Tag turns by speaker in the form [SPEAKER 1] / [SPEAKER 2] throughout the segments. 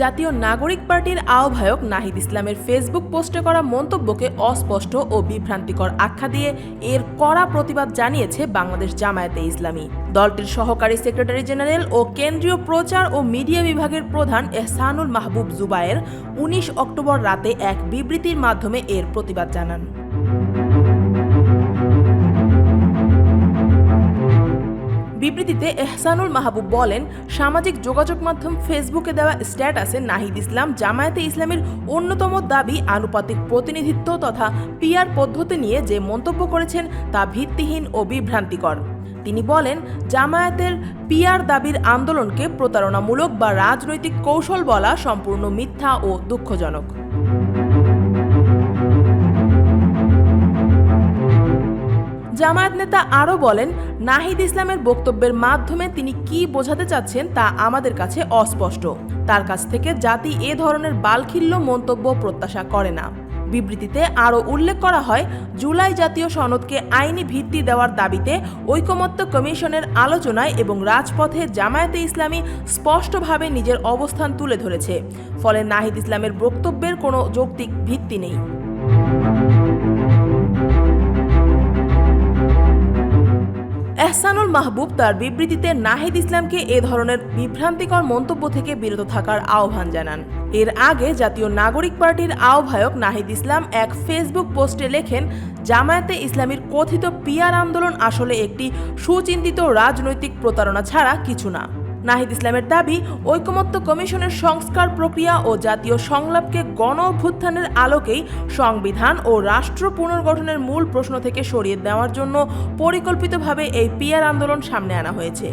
[SPEAKER 1] জাতীয় নাগরিক পার্টির আহ্বায়ক নাহিদ ইসলামের ফেসবুক পোস্টে করা মন্তব্যকে অস্পষ্ট ও বিভ্রান্তিকর আখ্যা দিয়ে এর কড়া প্রতিবাদ জানিয়েছে বাংলাদেশ জামায়াতে ইসলামী। দলটির সহকারী সেক্রেটারি জেনারেল ও কেন্দ্রীয় প্রচার ও মিডিয়া বিভাগের প্রধান এহসানুল মাহবুব জুবায়ের উনিশ অক্টোবর রাতে এক বিবৃতির মাধ্যমে এর প্রতিবাদ জানান। বিবৃতিতে এহসানুল মাহবুব বলেন, সামাজিক যোগাযোগ মাধ্যম ফেসবুকে দেওয়া স্ট্যাটাসে নাহিদ ইসলাম জামায়াতে ইসলামের অন্যতম দাবি আনুপাতিক প্রতিনিধিত্ব তথা পিআর পদ্ধতি নিয়ে যে মন্তব্য করেছেন তা ভিত্তিহীন ও বিভ্রান্তিকর। তিনি বলেন, জামায়াতের পিয়ার দাবির আন্দোলনকে প্রতারণামূলক বা রাজনৈতিক কৌশল বলা সম্পূর্ণ মিথ্যা ও দুঃখজনক। জামায়াত নেতা আরও বলেন, নাহিদ ইসলামের বক্তব্যের মাধ্যমে তিনি কি বোঝাতে চাচ্ছেন তা আমাদের কাছে অস্পষ্ট। তার কাছ থেকে জাতি এ ধরনের বালখিল্য মন্তব্য প্রত্যাশা করে না। বিবৃতিতে আরও উল্লেখ করা হয়, জুলাই জাতীয় সনদকে আইনি ভিত্তি দেওয়ার দাবিতে ঐকমত্য কমিশনের আলোচনায় এবং রাজপথে জামায়াতে ইসলামী স্পষ্টভাবে নিজের অবস্থান তুলে ধরেছে। ফলে নাহিদ ইসলামের বক্তব্যের কোনো যৌক্তিক ভিত্তি নেই। এহসানুল মাহবুব তার বিবৃতিতে নাহিদ ইসলামকে এ ধরনের বিভ্রান্তিকর মন্তব্য থেকে বিরত থাকার আহ্বান জানান। এর আগে জাতীয় নাগরিক পার্টির আহ্বায়ক নাহিদ ইসলাম এক ফেসবুক পোস্টে লেখেন, জামায়াতে ইসলামীর কথিত পিয়ার আন্দোলন আসলে একটি সুচিন্তিত রাজনৈতিক প্রতারণা ছাড়া কিছু না। নাহিদ ইসলামের দাবি, ঐকমত্য কমিশনের সংস্কার প্রক্রিয়া ও জাতীয় সংলাপকে গণ অভ্যুত্থানের আলোকেই সংবিধান ও রাষ্ট্র পুনর্গঠনের মূল প্রশ্ন থেকে সরিয়ে দেওয়ার জন্য পরিকল্পিতভাবে এই পিয়ার আন্দোলন সামনে আনা হয়েছে।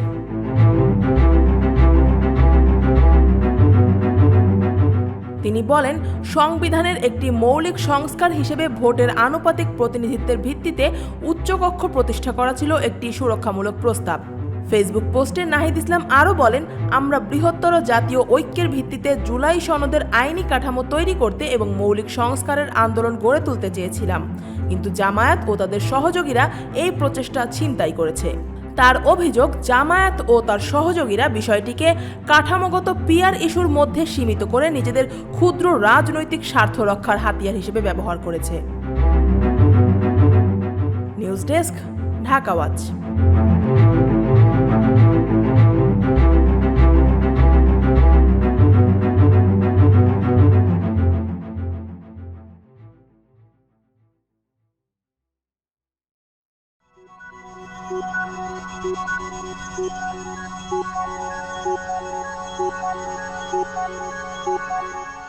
[SPEAKER 1] তিনি বলেন, সংবিধানের একটি মৌলিক সংস্কার হিসেবে ভোটের আনুপাতিক প্রতিনিধিত্বের ভিত্তিতে উচ্চকক্ষ প্রতিষ্ঠা করা ছিল একটি সুরক্ষামূলক প্রস্তাব। ফেসবুক পোস্টে নাহিদ ইসলাম আরও বলেন, আমরা বৃহত্তর জাতীয় ঐক্যের ভিত্তিতে জুলাই সনদের আইনি কাঠামো তৈরি করতে এবং মৌলিক সংস্কারের আন্দোলন গড়ে তুলতে চেয়েছিলাম। কিন্তু জামায়াত ও তাদের সহযোগীরা এই প্রচেষ্টা ছিনতাই করেছে। তার অভিযোগ, জামায়াত ও তার সহযোগীরা বিষয়টিকে কাঠামোগত পিয়ার ইস্যুর মধ্যে সীমিত করে নিজেদের ক্ষুদ্র রাজনৈতিক স্বার্থ রক্ষার হাতিয়ার হিসেবে ব্যবহার করেছে। News desk, Dhaka
[SPEAKER 2] Thank you.